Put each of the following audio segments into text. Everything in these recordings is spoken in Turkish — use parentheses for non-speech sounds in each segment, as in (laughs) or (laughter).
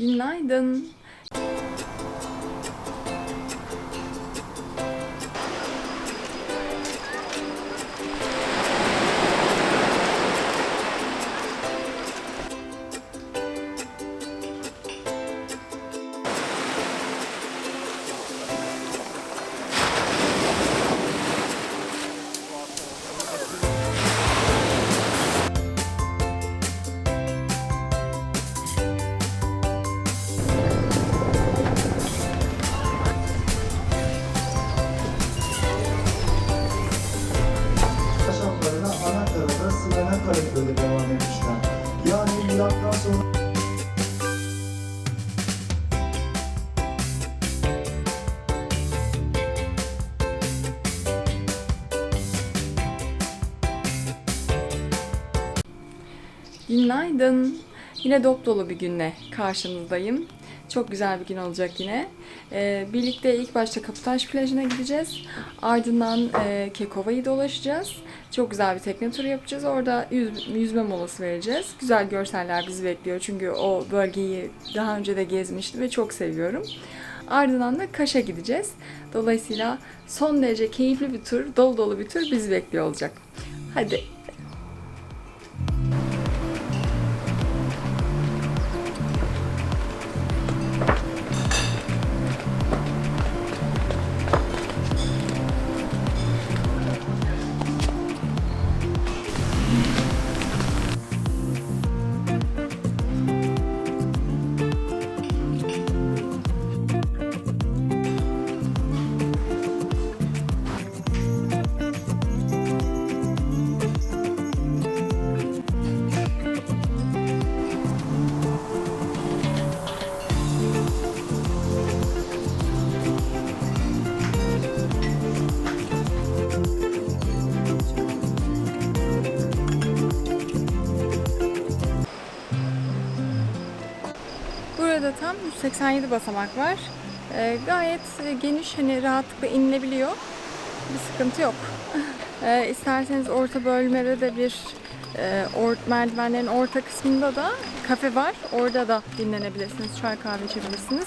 Günaydın. Sılana Karaköy'de devam etmişler. Yani milattan sonra Günaydın. Yine dop dolu bir günle karşınızdayım. Çok güzel bir gün olacak yine. Ee, birlikte ilk başta Kaputaş plajına gideceğiz. Ardından e, Kekova'yı dolaşacağız. Çok güzel bir tekne turu yapacağız. Orada yüz- yüzme molası vereceğiz. Güzel görseller bizi bekliyor. Çünkü o bölgeyi daha önce de gezmiştim ve çok seviyorum. Ardından da Kaş'a gideceğiz. Dolayısıyla son derece keyifli bir tur, dolu dolu bir tur bizi bekliyor olacak. Hadi Burada tam 187 basamak var. Ee, gayet e, geniş, hani rahatlıkla inilebiliyor. Bir sıkıntı yok. (laughs) ee, isterseniz orta bölmede de bir e, or, merdivenlerin orta kısmında da kafe var. Orada da dinlenebilirsiniz, çay kahve içebilirsiniz.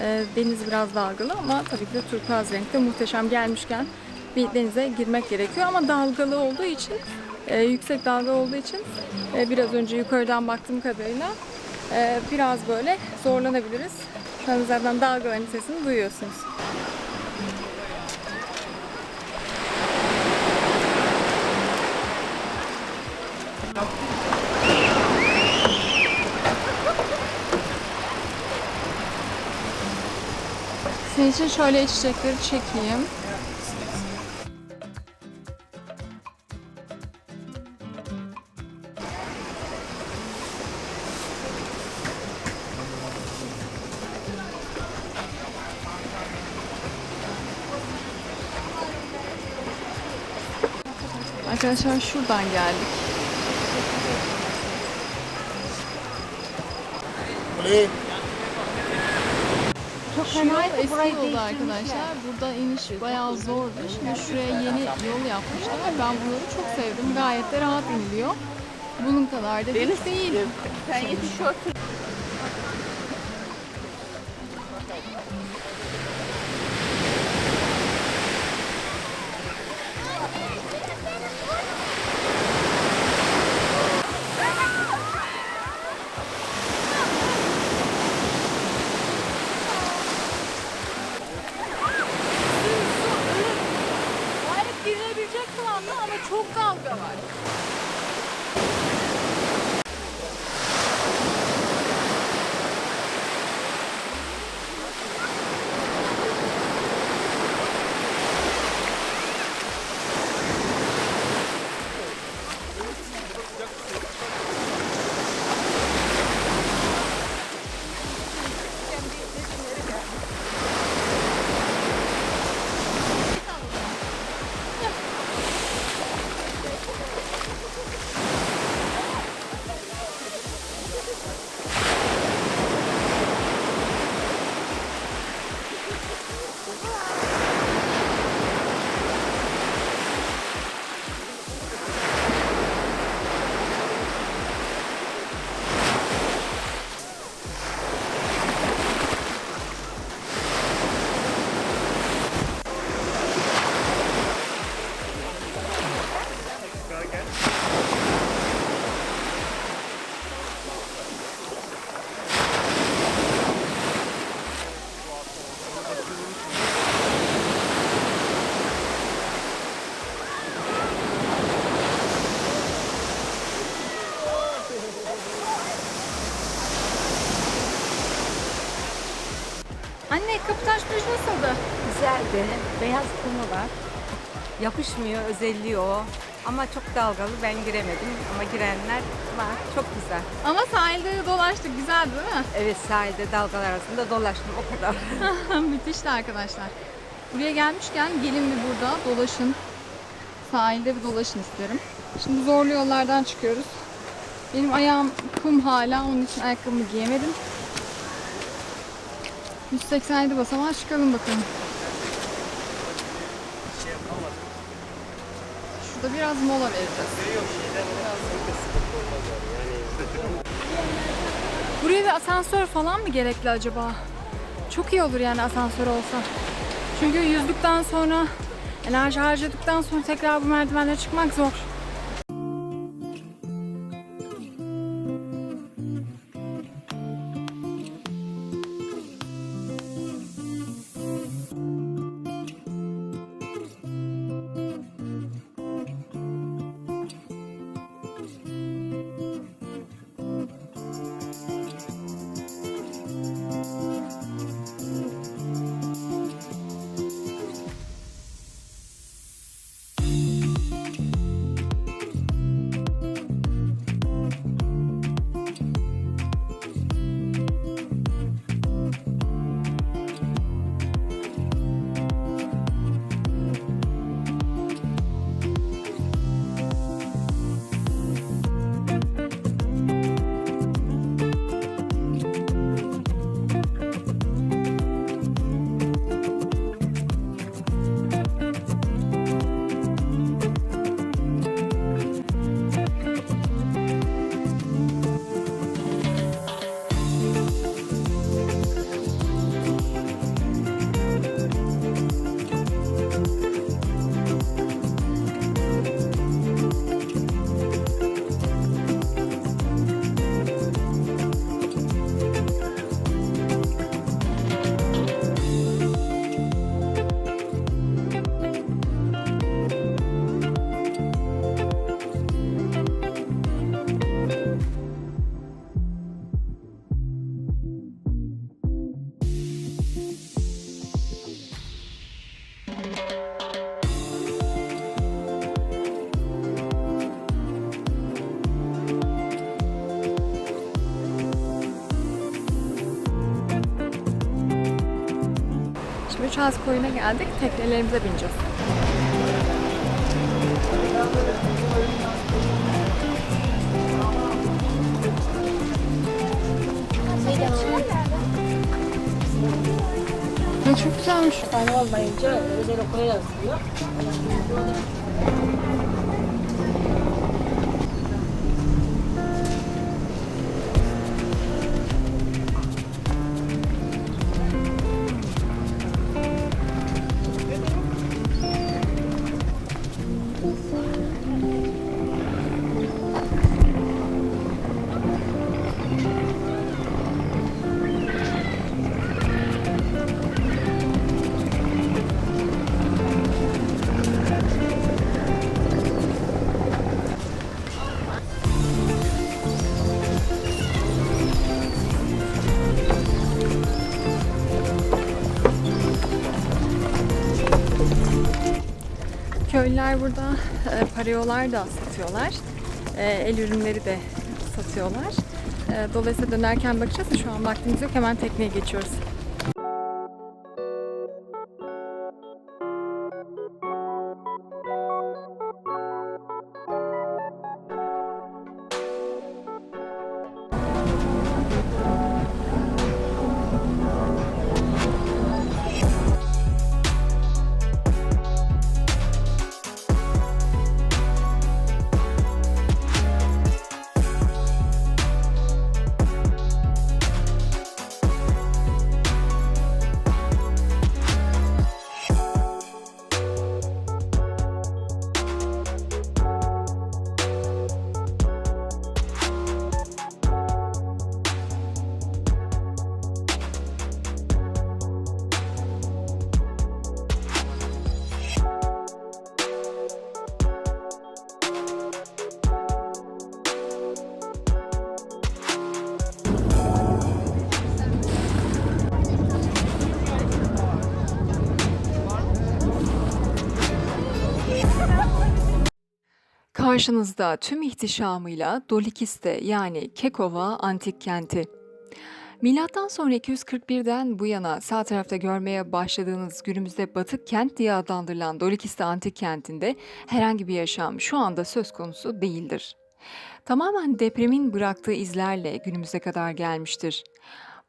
Ee, deniz biraz dalgalı ama tabii ki de turkuaz renkte muhteşem gelmişken bir denize girmek gerekiyor ama dalgalı olduğu için e, yüksek dalga olduğu için e, biraz önce yukarıdan baktığım kadarıyla e, biraz böyle zorlanabiliriz. Şu an zaten dalgaların sesini duyuyorsunuz. Senin için şöyle içecekleri çekeyim. Arkadaşlar şuradan geldik. Çok Şu yol eski yoldu arkadaşlar. Burada iniş bayağı zordu. Şimdi şuraya yeni yol yapmışlar. Ben buraları çok sevdim. Gayet de rahat iniliyor. Bunun kadar da değil. Sen yetiş Güzeldi. Beyaz kumu var. Yapışmıyor, özelliği o. Ama çok dalgalı. Ben giremedim ama girenler var. Çok güzel. Ama sahilde de dolaştık. Güzeldi değil mi? Evet sahilde dalgalar arasında dolaştım o kadar. (laughs) Müthişti arkadaşlar. Buraya gelmişken gelin bir burada dolaşın. Sahilde bir dolaşın isterim. Şimdi zorlu yollardan çıkıyoruz. Benim ayağım kum hala. Onun için ayakkabımı giyemedim. 187 basamağa çıkalım bakalım. Şurada biraz mola vereceğiz. Buraya bir asansör falan mı gerekli acaba? Çok iyi olur yani asansör olsa. Çünkü yüzdükten sonra, enerji harcadıktan sonra tekrar bu merdivenlere çıkmak zor. Çaz Koyu'na geldik. Teknelerimize bineceğiz. Ya çok güzelmiş. Tane olmayınca özel okula yazılıyor. Köylüler burada e, parayolar da satıyorlar. E, el ürünleri de satıyorlar. E, dolayısıyla dönerken bakacağız şu an vaktimiz yok. Hemen tekneye geçiyoruz. Karşınızda tüm ihtişamıyla Dolikiste yani Kekova antik kenti. Milattan sonra 241'den bu yana sağ tarafta görmeye başladığınız günümüzde Batık Kent diye adlandırılan Dolikiste antik kentinde herhangi bir yaşam şu anda söz konusu değildir. Tamamen depremin bıraktığı izlerle günümüze kadar gelmiştir.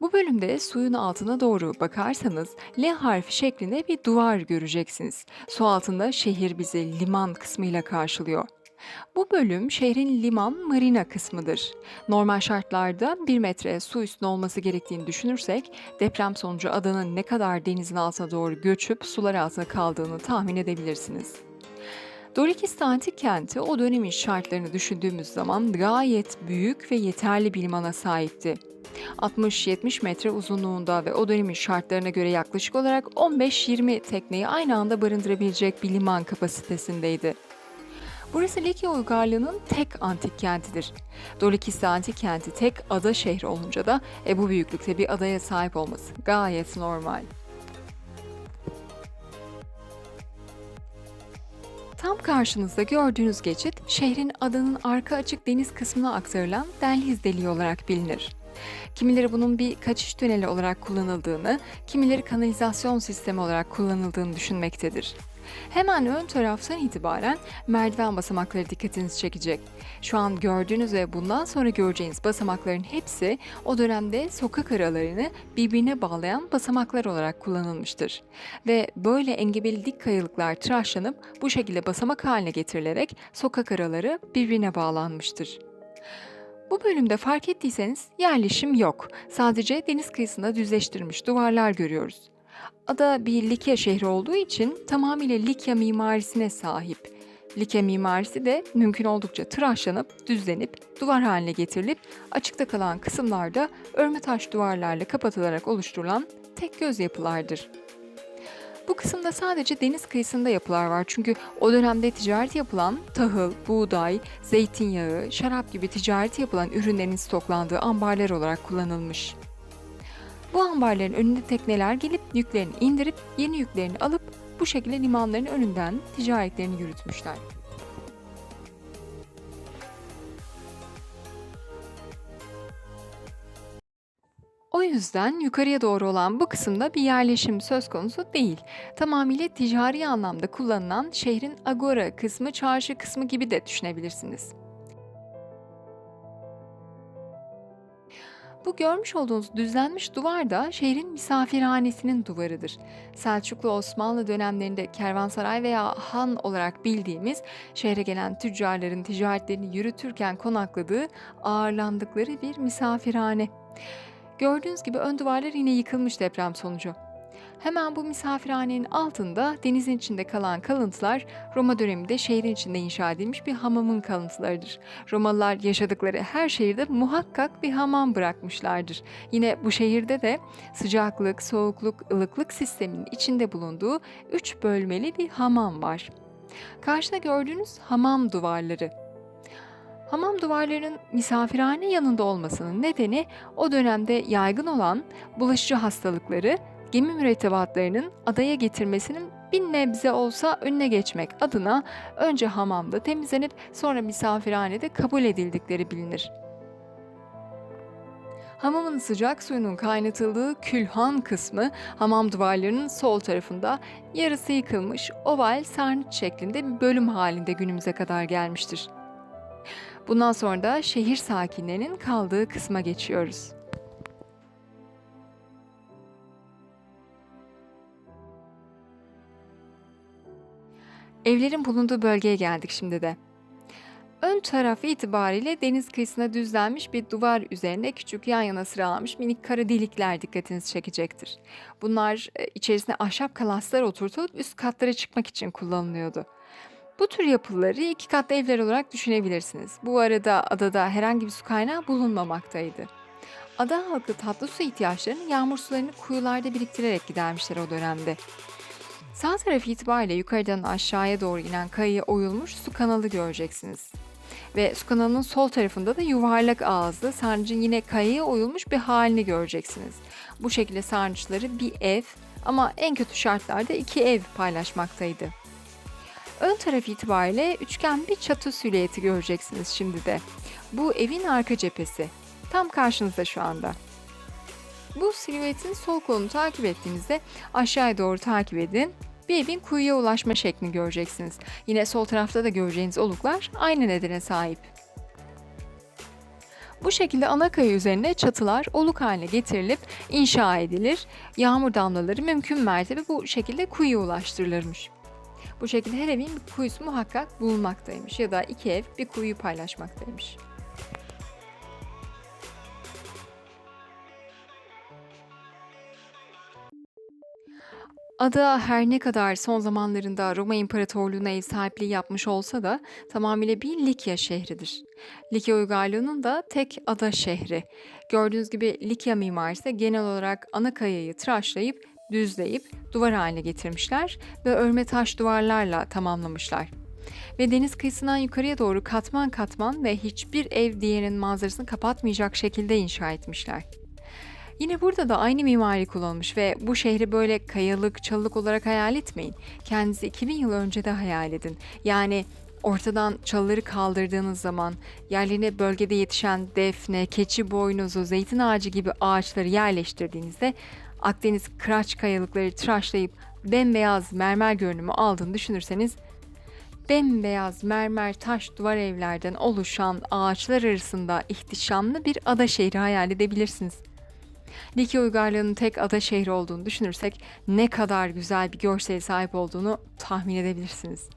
Bu bölümde suyun altına doğru bakarsanız L harfi şeklinde bir duvar göreceksiniz. Su altında şehir bizi liman kısmıyla karşılıyor. Bu bölüm şehrin liman marina kısmıdır. Normal şartlarda 1 metre su üstünde olması gerektiğini düşünürsek deprem sonucu adanın ne kadar denizin altına doğru göçüp sular altında kaldığını tahmin edebilirsiniz. Dolikistan antik kenti o dönemin şartlarını düşündüğümüz zaman gayet büyük ve yeterli bir limana sahipti. 60-70 metre uzunluğunda ve o dönemin şartlarına göre yaklaşık olarak 15-20 tekneyi aynı anda barındırabilecek bir liman kapasitesindeydi. Burası Likya uygarlığının tek antik kentidir. Dolikistan antik kenti tek ada şehri olunca da e, bu büyüklükte bir adaya sahip olması gayet normal. Tam karşınızda gördüğünüz geçit, şehrin adanın arka açık deniz kısmına aktarılan Delhiz deliği olarak bilinir. Kimileri bunun bir kaçış tüneli olarak kullanıldığını, kimileri kanalizasyon sistemi olarak kullanıldığını düşünmektedir. Hemen ön taraftan itibaren merdiven basamakları dikkatinizi çekecek. Şu an gördüğünüz ve bundan sonra göreceğiniz basamakların hepsi o dönemde sokak aralarını birbirine bağlayan basamaklar olarak kullanılmıştır. Ve böyle engebeli dik kayalıklar tıraşlanıp bu şekilde basamak haline getirilerek sokak araları birbirine bağlanmıştır. Bu bölümde fark ettiyseniz yerleşim yok. Sadece deniz kıyısında düzleştirilmiş duvarlar görüyoruz. Ada bir Likya şehri olduğu için tamamıyla Likya mimarisine sahip. Likya mimarisi de mümkün oldukça tıraşlanıp, düzlenip, duvar haline getirilip açıkta kalan kısımlarda örme taş duvarlarla kapatılarak oluşturulan tek göz yapılardır. Bu kısımda sadece deniz kıyısında yapılar var çünkü o dönemde ticaret yapılan tahıl, buğday, zeytinyağı, şarap gibi ticareti yapılan ürünlerin stoklandığı ambarlar olarak kullanılmış. Bu ambarların önünde tekneler gelip yüklerini indirip yeni yüklerini alıp bu şekilde limanların önünden ticaretlerini yürütmüşler. O yüzden yukarıya doğru olan bu kısımda bir yerleşim söz konusu değil. Tamamıyla ticari anlamda kullanılan şehrin agora kısmı, çarşı kısmı gibi de düşünebilirsiniz. Bu görmüş olduğunuz düzlenmiş duvar da şehrin misafirhanesinin duvarıdır. Selçuklu Osmanlı dönemlerinde kervansaray veya han olarak bildiğimiz şehre gelen tüccarların ticaretlerini yürütürken konakladığı, ağırlandıkları bir misafirhane. Gördüğünüz gibi ön duvarlar yine yıkılmış deprem sonucu. Hemen bu misafirhanenin altında denizin içinde kalan kalıntılar Roma döneminde şehrin içinde inşa edilmiş bir hamamın kalıntılarıdır. Romalılar yaşadıkları her şehirde muhakkak bir hamam bırakmışlardır. Yine bu şehirde de sıcaklık, soğukluk, ılıklık sisteminin içinde bulunduğu üç bölmeli bir hamam var. Karşıda gördüğünüz hamam duvarları. Hamam duvarlarının misafirhane yanında olmasının nedeni o dönemde yaygın olan bulaşıcı hastalıkları gemi mürettebatlarının adaya getirmesinin bir nebze olsa önüne geçmek adına önce hamamda temizlenip sonra misafirhanede kabul edildikleri bilinir. Hamamın sıcak suyunun kaynatıldığı külhan kısmı hamam duvarlarının sol tarafında yarısı yıkılmış oval sarnıç şeklinde bir bölüm halinde günümüze kadar gelmiştir. Bundan sonra da şehir sakinlerinin kaldığı kısma geçiyoruz. Evlerin bulunduğu bölgeye geldik şimdi de. Ön tarafı itibariyle deniz kıyısına düzlenmiş bir duvar üzerine küçük yan yana sıralanmış minik kara delikler dikkatinizi çekecektir. Bunlar e, içerisine ahşap kalaslar oturtulup üst katlara çıkmak için kullanılıyordu. Bu tür yapıları iki katlı evler olarak düşünebilirsiniz. Bu arada adada herhangi bir su kaynağı bulunmamaktaydı. Ada halkı tatlı su ihtiyaçlarını yağmur sularını kuyularda biriktirerek gidermişler o dönemde. Sağ taraf itibariyle yukarıdan aşağıya doğru inen kayaya oyulmuş su kanalı göreceksiniz. Ve su kanalının sol tarafında da yuvarlak ağızlı sarnıcın yine kayaya oyulmuş bir halini göreceksiniz. Bu şekilde sarnıçları bir ev ama en kötü şartlarda iki ev paylaşmaktaydı. Ön taraf itibariyle üçgen bir çatı silüeti göreceksiniz şimdi de. Bu evin arka cephesi. Tam karşınızda şu anda. Bu silüetin sol kolunu takip ettiğinizde aşağıya doğru takip edin. Bir evin kuyuya ulaşma şeklini göreceksiniz. Yine sol tarafta da göreceğiniz oluklar aynı nedene sahip. Bu şekilde ana kaya üzerine çatılar oluk haline getirilip inşa edilir. Yağmur damlaları mümkün mertebe bu şekilde kuyuya ulaştırılırmış. Bu şekilde her evin bir kuyusu muhakkak bulunmaktaymış ya da iki ev bir kuyuyu paylaşmaktaymış. Ada her ne kadar son zamanlarında Roma İmparatorluğu'na ev sahipliği yapmış olsa da tamamıyla bir Likya şehridir. Likya uygarlığının da tek ada şehri. Gördüğünüz gibi Likya mimarisi genel olarak ana kayayı tıraşlayıp, düzleyip duvar haline getirmişler ve örme taş duvarlarla tamamlamışlar. Ve deniz kıyısından yukarıya doğru katman katman ve hiçbir ev diğerinin manzarasını kapatmayacak şekilde inşa etmişler. Yine burada da aynı mimari kullanılmış ve bu şehri böyle kayalık, çalılık olarak hayal etmeyin. Kendinizi 2000 yıl önce de hayal edin. Yani ortadan çalıları kaldırdığınız zaman yerlerine bölgede yetişen defne, keçi boynuzu, zeytin ağacı gibi ağaçları yerleştirdiğinizde Akdeniz kıraç kayalıkları tıraşlayıp bembeyaz mermer görünümü aldığını düşünürseniz bembeyaz mermer taş duvar evlerden oluşan ağaçlar arasında ihtişamlı bir ada şehri hayal edebilirsiniz. Likya uygarlığının tek ada şehri olduğunu düşünürsek ne kadar güzel bir görsele sahip olduğunu tahmin edebilirsiniz.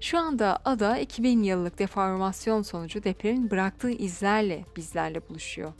Şu anda ada 2000 yıllık deformasyon sonucu depremin bıraktığı izlerle bizlerle buluşuyor.